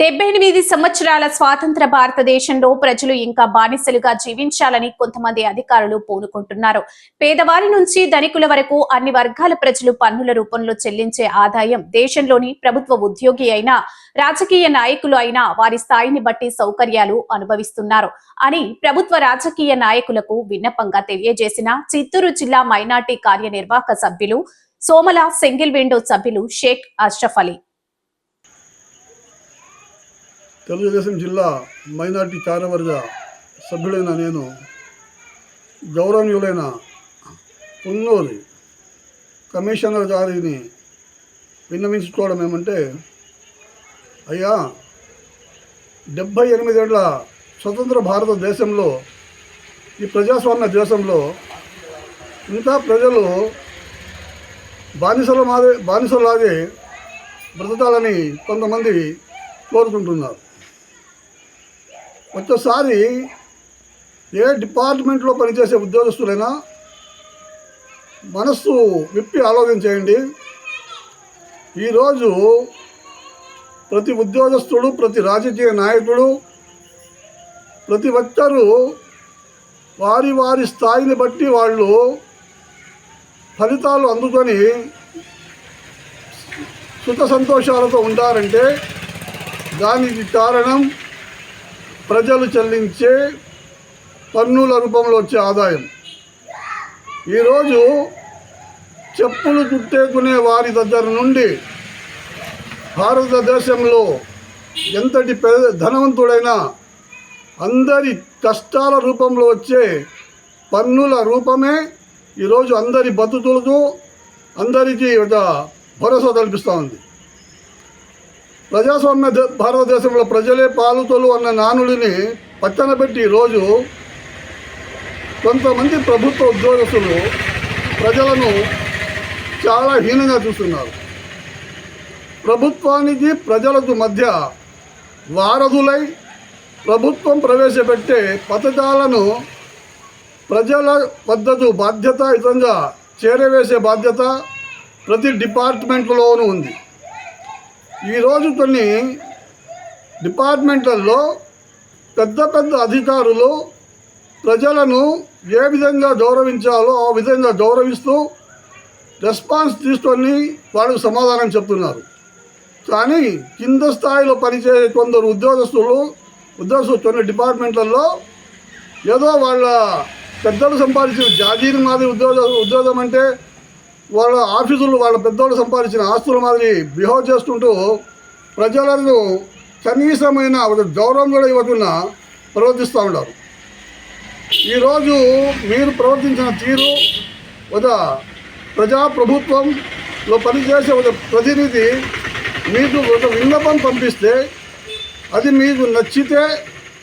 డెబ్బై ఎనిమిది సంవత్సరాల స్వాతంత్ర భారతదేశంలో ప్రజలు ఇంకా బానిసలుగా జీవించాలని కొంతమంది అధికారులు పూనుకుంటున్నారు. పేదవారి నుంచి ధనికుల వరకు అన్ని వర్గాల ప్రజలు పన్నుల రూపంలో చెల్లించే ఆదాయం దేశంలోని ప్రభుత్వ ఉద్యోగి అయినా రాజకీయ నాయకులు అయినా వారి స్థాయిని బట్టి సౌకర్యాలు అనుభవిస్తున్నారు అని ప్రభుత్వ రాజకీయ నాయకులకు విన్నపంగా తెలియజేసిన చిత్తూరు జిల్లా మైనార్టీ కార్యనిర్వాహక సభ్యులు సోమల సింగిల్ విండో సభ్యులు షేక్ అష్రఫ్ అలీ. తెలుగుదేశం జిల్లా మైనార్టీ కార్యవర్గ సభ్యుడైన నేను గౌరవనీయులైన పున్నూరి కమిషనర్ గారిని విన్నవించుకోవడం ఏమంటే అయ్యా డెబ్భై ఎనిమిదేళ్ళ స్వతంత్ర భారతదేశంలో ఈ ప్రజాస్వామ్య దేశంలో ఇంకా ప్రజలు బానిసల మాదే బానిసలాగే బ్రతకాలని కొంతమంది కోరుకుంటున్నారు. ఒక్కసారి ఏ డిపార్ట్మెంట్లో పనిచేసే ఉద్యోగస్తులైనా మనస్సు విప్పి ఆలోచన చేయండి. ఈరోజు ప్రతి ఉద్యోగస్తుడు ప్రతి రాజకీయ నాయకుడు ప్రతి ఒక్కరూ వారి వారి స్థాయిని బట్టి వాళ్ళు ఫలితాలు అందుకొని సుఖ సంతోషాలతో ఉంటారంటే దానికి కారణం ప్రజలు చెల్లించే పన్నుల రూపంలో వచ్చే ఆదాయం. ఈరోజు చెప్పులు చుట్టేకునే వారి దగ్గర నుండి భారతదేశంలో ఎంతటి పె ధనవంతుడైనా అందరి కష్టాల రూపంలో వచ్చే పన్నుల రూపమే ఈరోజు అందరి బతుకులకు అందరికీ ఒక భరోసా కల్పిస్తూ ఉంది. ప్రజాస్వామ్య దే- భారతదేశంలో ప్రజలే పాలుతోలు అన్న నానుడిని పక్కన పెట్టి ఈరోజు కొంతమంది ప్రభుత్వ ఉద్యోగస్తులు ప్రజలను చాలా హీనంగా చూస్తున్నారు. ప్రభుత్వానికి ప్రజలకు మధ్య వారధులై ప్రభుత్వం ప్రవేశపెట్టే పథకాలను ప్రజల వద్దకు బాధ్యతాయుతంగా చేరవేసే బాధ్యత ప్రతి డిపార్ట్మెంట్లోనూ ఉంది. ఈరోజు కొన్ని డిపార్ట్మెంట్లలో పెద్ద పెద్ద అధికారులు ప్రజలను ఏ విధంగా గౌరవించాలో ఆ విధంగా గౌరవిస్తూ రెస్పాన్స్ తీసుకొని వాళ్ళకు సమాధానం చెప్తున్నారు. కానీ కింద స్థాయిలో పనిచేసే కొందరు ఉద్యోగస్తులు ఉద్యోగస్తులు కొన్ని డిపార్ట్మెంట్లలో ఏదో వాళ్ళ పెద్దలు సంపాదించిన జాతీయ మాదిరి ఉద్యోగ ఉద్యోగం అంటే వాళ్ళ ఆఫీసులు వాళ్ళ పెద్దోళ్ళు సంపాదించిన ఆస్తుల మాదిరి బిహేవ్ చేసుకుంటూ ప్రజలను కనీసమైన ఒక గౌరవం కూడా ఇవ్వకుండా ప్రవర్తిస్తూ ఉంటారు ఈరోజు మీరు ప్రవర్తించిన తీరు ఒక ప్రజాప్రభుత్వంలో పనిచేసే ఒక ప్రతినిధి మీకు ఒక విన్నపం పంపిస్తే అది మీకు నచ్చితే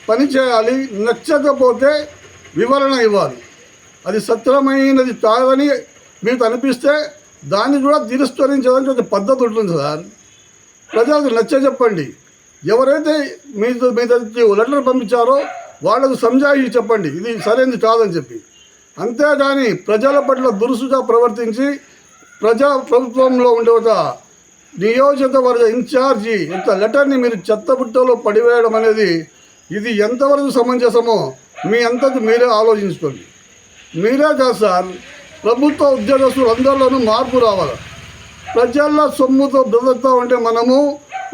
పని చేయాలి నచ్చకపోతే వివరణ ఇవ్వాలి. అది సత్యమైనది కాదని మీకు అనిపిస్తే దాన్ని కూడా తిరస్కరించడానికి ఒక పద్ధతి ఉంటుంది సార్. ప్రజలకు నచ్చ చెప్పండి. ఎవరైతే మీ మీ లెటర్ పంపించారో వాళ్ళకు సంజాయి చెప్పండి. ఇది సరైనది కాదని చెప్పి. అంతేగాని ప్రజల పట్ల దురుసుగా ప్రవర్తించి ప్రజా ప్రభుత్వంలో ఉండే ఒక నియోజకవర్గ ఇన్ఛార్జి యొక్క లెటర్ని మీరు చెత్తబుట్టలో పడివేయడం అనేది ఇది ఎంతవరకు సమంజసమో మీ అంతకు మీరే ఆలోచించుకోండి. మీరే కాదు సార్ ప్రభుత్వ ఉద్యోగస్తులు అందరిలోనూ మార్పు రావాలి. ప్రజల సొమ్ముతో బ్రతుకుతా ఉంటే మనము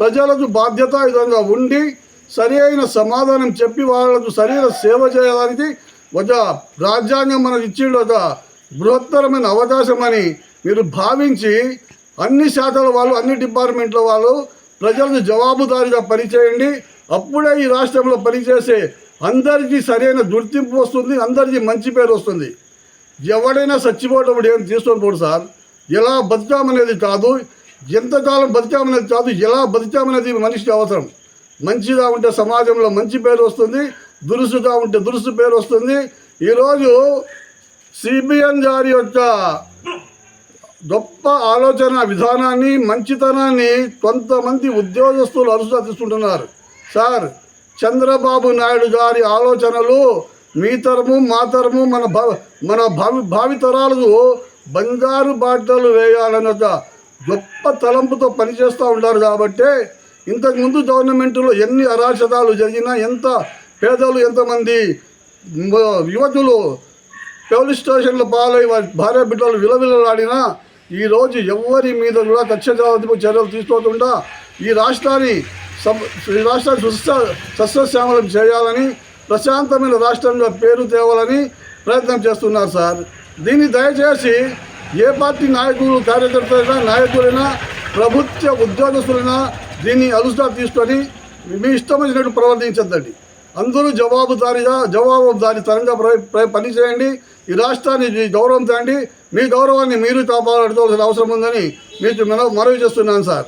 ప్రజలకు బాధ్యతాయుతంగా ఉండి సరి అయిన సమాధానం చెప్పి వాళ్ళకు సరైన సేవ చేయడానికి ఒక రాజ్యాంగం మనకు ఇచ్చిండు ఒక బృహత్తరమైన అవకాశం అని మీరు భావించి అన్ని శాఖల వాళ్ళు అన్ని డిపార్ట్మెంట్ల వాళ్ళు ప్రజలకు జవాబుదారీగా పనిచేయండి. అప్పుడే ఈ రాష్ట్రంలో పనిచేసే అందరికీ సరైన గుర్తింపు వస్తుంది అందరికీ మంచి పేరు వస్తుంది. ఎవడైనా చచ్చిపోయేటప్పుడు ఏం తీసుకొని పోడు సార్? ఎలా బతికామనేది కాదు ఎంతకాలం బతికామనేది కాదు ఎలా బతికామనేది మనిషికి అవసరం. మంచిగా ఉంటే సమాజంలో మంచి పేరు వస్తుంది దురుసుగా ఉంటే దురుసు పేరు వస్తుంది. ఈరోజు సిబిఎన్ గారి యొక్క గొప్ప ఆలోచన విధానాన్ని మంచితనాన్ని కొంతమంది ఉద్యోగస్తులు అరుసుగా తీసుకుంటున్నారు. సార్ చంద్రబాబు నాయుడు గారి ఆలోచనలు మీ తరము మా తరము మన భ మన భావి భావితరాలకు బంగారు బాటలు వేయాలన్న గొప్ప తలంపుతో పనిచేస్తూ ఉంటారు కాబట్టి ఇంతకుముందు గవర్నమెంట్లో ఎన్ని అరాచకాలు జరిగినా ఎంత పేదలు ఎంతమంది యువతులు పోలీస్ స్టేషన్ల పాలై వారి భార్య బిడ్డలు విలవిలలాడినా ఈరోజు ఎవరి మీద కూడా కక్షజాతిపు చర్యలు తీసుకోకుండా ఈ రాష్ట్రాన్ని ఈ రాష్ట్రాన్ని సుస్థ సస్యశ్యామలం చేయాలని ప్రశాంతమైన రాష్ట్రంగా పేరు తేవాలని ప్రయత్నం చేస్తున్నారు సార్. దీన్ని దయచేసి ఏ పార్టీ నాయకులు కార్యకర్తలైనా నాయకులైనా ప్రభుత్వ ఉద్యోగస్తులైనా దీన్ని అలుసా తీసుకొని మీ ఇష్టమైనట్టు ప్రవర్తించద్దండి. అందరూ జవాబుదారీగా జవాబుదారీతనంగా ప్ర ప్ర- పనిచేయండి. ఈ రాష్ట్రాన్ని మీ గౌరవం తేండి. మీ గౌరవాన్ని మీరు కాపాడుకోవాల్సిన అవసరం ఉందని మీకు మనవి చేస్తున్నాను సార్.